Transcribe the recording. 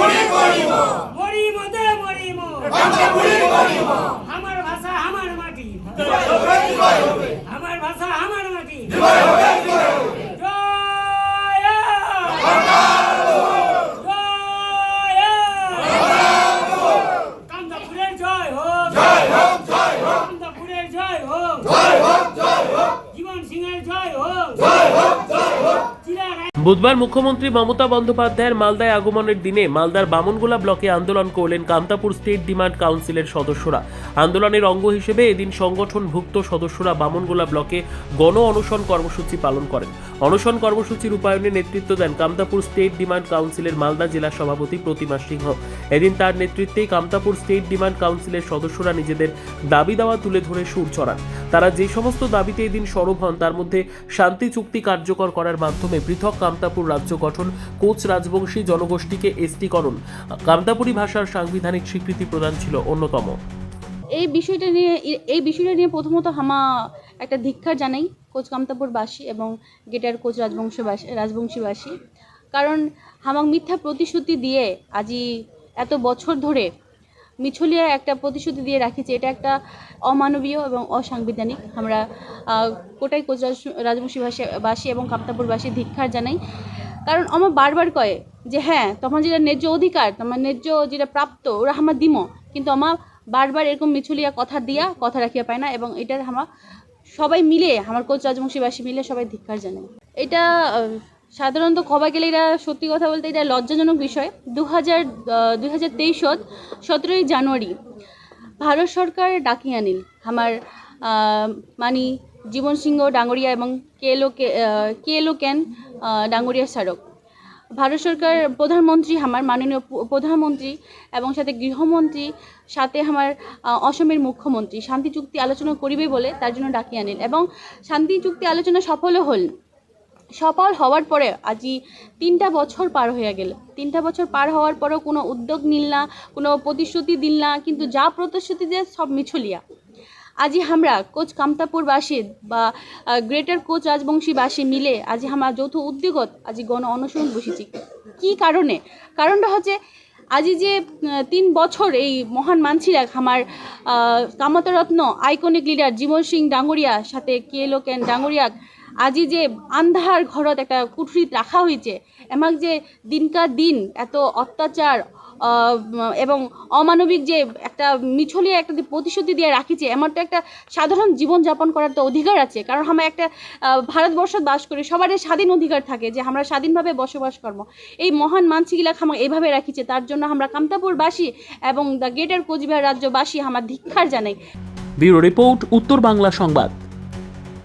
মরিম দে মরিম আমার ভাষা আমার মাটি। আমার ভাষা আমার মাটি। জয়। জয়। কামদাপুরের জয় হোক। কামদাপুরের জয় হোক জীবন সিংহের জয় হোক চিরা বুধবার মুখ্যমন্ত্রী মমতা বন্দ্যোপাধ্যায়ের মালদায় আগমনের দিনে মালদার বামনগোলা ব্লকে আন্দোলন করলেন কামতাপুর স্টেট ডিমান্ড কাউন্সিলের সদস্যরা। আন্দোলনের অঙ্গ হিসেবে এদিন সংগঠনভুক্ত সদস্যরা বামনগোলা ব্লকে গণ অনশন কর্মসূচি পালন করেন। অনশন কর্মসূচি রূপায়ণে নেতৃত্ব দেন কামতাপুর স্টেট ডিমান্ড কাউন্সিলের মালদা জেলা সভাপতি প্রতিমা সিংহ। এদিন তার নেতৃত্বেই কামতাপুর স্টেট ডিমান্ড কাউন্সিলের সদস্যরা নিজেদের দাবি দাওয়া তুলে ধরে সুর চড়ান। তারা যে সমস্ত দাবিতে এদিন সরব হন, তার মধ্যে শান্তি চুক্তি কার্যকর করার মাধ্যমে পৃথক কামতাপুর রাজ্য গঠন, কোচ রাজবংশী জনগোষ্ঠীকে এসটিকরণ কামতাপুরী ভাষার সাংবিধানিক স্বীকৃতি প্রদান ছিল অন্যতম। এই বিষয়টা নিয়ে, এই বিষয়টা নিয়ে প্রথমত হামা একটা ধিক্ষার জানাই কোচ কামতাপুরবাসী এবং গেটার কোচ রাজবংশবাসী, রাজবংশীবাসী। কারণ হামাক মিথ্যা প্রতিশ্রুতি দিয়ে আজি এত বছর ধরে মিছলিয়া একটা প্রতিশ্রুতি দিয়ে রাখিছে। এটা একটা অমানবীয় এবং অসাংবিধানিক। আমরা কোটাই কোচ রাজ- রাজবংশী ভাষী বাসী এবং কামতাপুরবাসী ধিক্ষার জানাই। কারণ আমার বারবার কয় যে হ্যাঁ তখন যেটা ন্যায্য অধিকার তোমার ন্যায্য যেটা প্রাপ্ত, ওরা আমার দিম। কিন্তু আমার বারবার এরকম মিছলিয়া কথা দিয়া, কথা রাখিয়া পায় না এবং এটার আমার সবাই মিলে, আমার কোচ রাজবংশীবাসী মিলে সবাই ধিক্ষার জানাই। এটা সাধারণত খবা গেলে এটা সত্যি কথা বলতে এটা লজ্জাজনক বিষয়। দু হাজার দুই হাজার তেইশত সতেরোই জানুয়ারি ভারত সরকার ডাকি আনিল। আমার মানি জীবন সিংহ ডাঙ্গরিয়া এবং কেএলও কেএলও ক্যান ডাঙ্গরিয়া স্মারক। ভারত সরকার প্রধানমন্ত্রী আমার, মাননীয় প্রধানমন্ত্রী এবং সাথে গৃহমন্ত্রী, সাথে আমার অসমের মুখ্যমন্ত্রী। শান্তি চুক্তি আলোচনা করিবে বলে তার জন্য ডাকিয়ে আনিল এবং শান্তি চুক্তি আলোচনা সফলও হল। সফল হওয়ার পরে আজি তিনটা বছর পার হয়ে গেল। তিনটা বছর পার হওয়ার পরেও কোনো উদ্যোগ নিল না, কোনো প্রতিশ্রুতি দিল না, কিন্তু যা প্রতিশ্রুতি দেয় সব মিছলিয়া। আজি আমরা কোচ কামতাপুরবাসী বা গ্রেটার কোচ রাজবংশীবাসী মিলে আজি আমরা যৌথ উদ্যোগত আজি গণ অনশন বসেছি। কি কারণে? কারণটা হচ্ছে আজি যে তিন বছর এই মহান মানছিরা আমার কামতরত্ন আইকনিক লিডার জীবন সিং ডাঙ্গরিয়া সাথে কে কেন ডাঙ্গরিয়াক আজি যে আন্ধার ঘরত একটা কুঠুরিত রাখা হয়েছে, এমাক যে দিনকা দিন এত অত্যাচার এবং অমানবিক যে একটা মিছলিয়া একটা প্রতিশ্রুতি দিয়ে রাখিছে আমার তো একটা সাধারণ জীবনযাপন করার তো অধিকার আছে। কারণ আমরা একটা আহ, ভারতবর্ষত বাস করি সবারই স্বাধীন অধিকার থাকে যে আমরা স্বাধীনভাবে বসবাস করব। এই মহান মানসিগুলা আমরা এইভাবে রাখিছে তার জন্য আমরা কামতাপুরবাসী এবং দ্য গ্রেটার কোচবিহার রাজ্যবাসী আমার ধিক্ষার জানাই। ব্যুরো রিপোর্ট উত্তর বাংলা সংবাদ।